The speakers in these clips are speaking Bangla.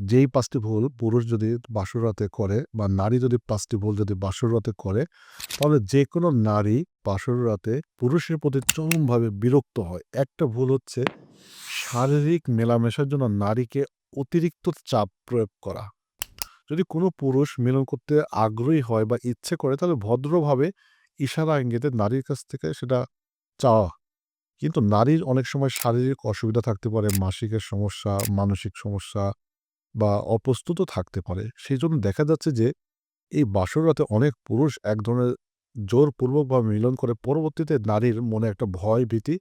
যেই পাঁচটি ভুল পুরুষ যদি বাসর রাতে করে বা নারী যদি পাঁচটি ভুল যদি বাসর রাতে করে, তাহলে যে কোনো নারী বাসর রাতে পুরুষের প্রতি চরমভাবে বিরক্ত হয়। একটা ভুল হচ্ছে শারীরিক মেলামেশার জন্য নারীকে অতিরিক্ত চাপ প্রয়োগ করা। যদি কোনো পুরুষ মিলন করতে আগ্রহী হয় বা ইচ্ছে করে, তাহলে ভদ্রভাবে ইশারা ইঙ্গিতে নারীর কাছ থেকে সেটা চাওয়া। কিন্তু নারীর অনেক সময় শারীরিক অসুবিধা থাকতে পারে, মাসিকের সমস্যা, মানসিক সমস্যা বা অপ্রস্তুত থাকতে পারে। সেই জন্য দেখা যাচ্ছে যে, এই বাসর রাতে অনেক পুরুষ এক ধরনের জোরপূর্বকভাবে মিলন করে পরবর্তীতে নারীর মনে একটা ভয় ভীতি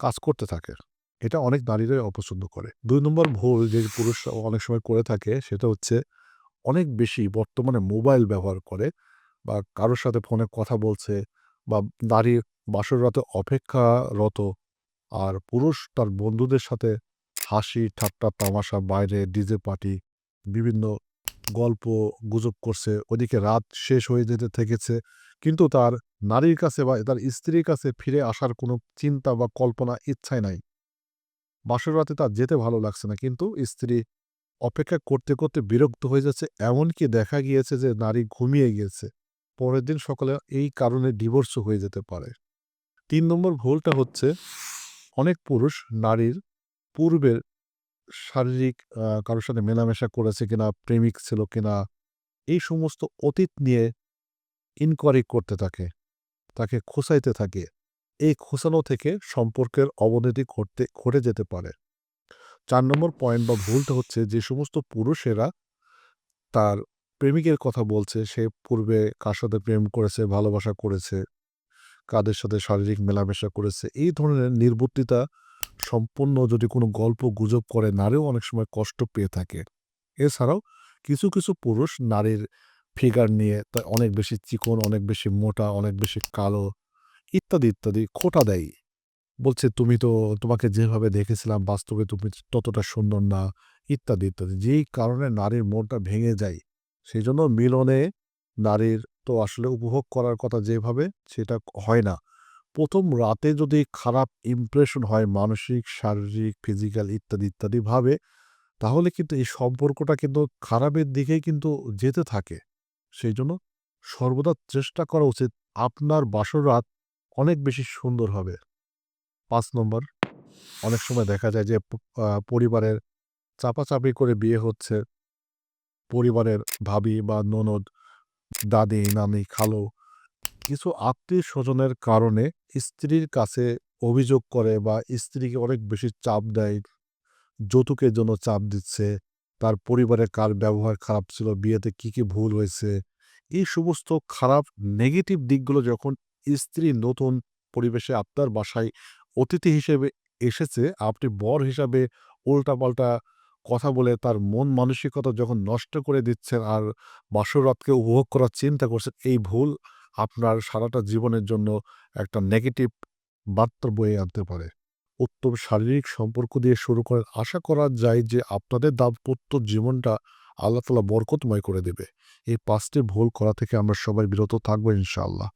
কাজ করতে থাকে। এটা অনেক নারীরাই অপছন্দ করে। দুই নম্বর ভুল যে পুরুষ অনেক সময় করে থাকে সেটা হচ্ছে অনেক বেশি বর্তমানে মোবাইল ব্যবহার করে বা কারোর সাথে ফোনে কথা বলছে বা নারী বাসর রাতে অপেক্ষারত আর পুরুষ তার বন্ধুদের সাথে হাসি, ঠাট্টা, তামাশা, বাইরে ডিজে পার্টি, বিভিন্ন গল্প গুজব করছে। ওদিকে রাত শেষ হয়ে যেতে থেকেছে। কিন্তু তার নারীর কাছে বা তার স্ত্রীর কাছে ফিরে আসার কোনো চিন্তা বা কল্পনা, ইচ্ছাই নাই। বাসর রাতে তার যেতে ভালো লাগছে না। কিন্তু স্ত্রী অপেক্ষা করতে করতে বিরক্ত হয়ে যাচ্ছে। এমনকি দেখা গিয়েছে যে নারী ঘুমিয়ে গিয়েছে। পরের দিন সকালে এই কারণে ডিভোর্সও হয়ে যেতে পারে। তিন নম্বর ভুলটা হচ্ছে, অনেক পুরুষ নারীর পূর্বের শারীরিক কারোর সাথে মেলামেশা করেছে কিনা, প্রেমিক ছিল কিনা, এই সমস্ত অতীত নিয়ে ইনকোয়ারি করতে থাকে, তাকে খোঁচাইতে থাকে। এই খোঁচানো থেকে সম্পর্কের অবনতি ঘটতে, ঘটে যেতে পারে। চার নম্বর পয়েন্ট বা ভুলটা হচ্ছে যে সমস্ত পুরুষেরা তার প্রেমিকের কথা বলছে, সে পূর্বে কার সাথে প্রেম করেছে, ভালোবাসা করেছে, কাদের সাথে শারীরিক মেলামেশা করেছে, এই ধরনের নির্বুদ্ধিতা সম্পূর্ণ যদি কোনো গল্প গুজব করে নারীও অনেক সময় কষ্ট পেয়ে থাকে। এছাড়াও কিছু কিছু পুরুষ নারীর ফিগার নিয়ে তা অনেক বেশি চিকন, অনেক বেশি মোটা, অনেক বেশি কালো ইত্যাদি ইত্যাদি খোটা দেয়। বলছে, তুমি তো তোমাকে যেভাবে দেখেছিলাম বাস্তবে তুমি ততটা সুন্দর না, ইত্যাদি ইত্যাদি। যেই কারণে নারীর মনটা ভেঙে যায় সেই জন্য মিলনে নারীর তো আসলে উপভোগ করার কথা যেভাবে, সেটা হয় না। প্রথম রাতে যদি খারাপ ইমপ্রেশন হয় মানসিক, শারীরিক ফিজিক্যাল ইত্যাদি ইত্যাদি ভাবে, তাহলে কিন্তু এই সম্পর্কটা কিন্তু খারাপের দিকেই কিন্তু যেতে থাকে। সেই জন্য সর্বদা চেষ্টা করা উচিত আপনার বাসর রাত অনেক বেশি সুন্দর হবে। পাঁচ নম্বর, অনেক সময় দেখা যায় যে পরিবারের চাপাচাপি করে বিয়ে হচ্ছে। পরিবারের ভাবি বা ননদ, দাদি, নানি, খালো কিছু আত্মীয় স্বজনের কারণে স্ত্রীর কাছে অভিযোগ করে বা স্ত্রীকে অনেক বেশি চাপ দেয়, যৌতুকের জন্য চাপ দিচ্ছে, তার পরিবারে কার ব্যবহার খারাপ ছিল, বিয়েতে কি কি ভুল হয়েছে, এই সমস্ত খারাপ নেগেটিভ দিকগুলো যখন স্ত্রী নতুন পরিবেশে আপনার বাসায় অতিথি হিসেবে এসেছে, আপনি বর হিসাবে উল্টাপাল্টা কথা বলে তার মন মানসিকতা যখন নষ্ট করে দিচ্ছেন আর বাসরাতকে উপভোগ করার চিন্তা করছেন, এই ভুল আপনার সারাটা জীবনের জন্য একটা নেগেটিভ বার্তা বয়ে আনতে পারে। উত্তম শারীরিক সম্পর্ক দিয়ে শুরু করেন। আশা করা যায় যে আপনাদের দাম্পত্য জীবনটা আল্লাহ তালা বরকতময় করে দেবে। এই পাঁচটি ভুল করা থেকে আমরা সবাই বিরত থাকব ইনশাআল্লাহ।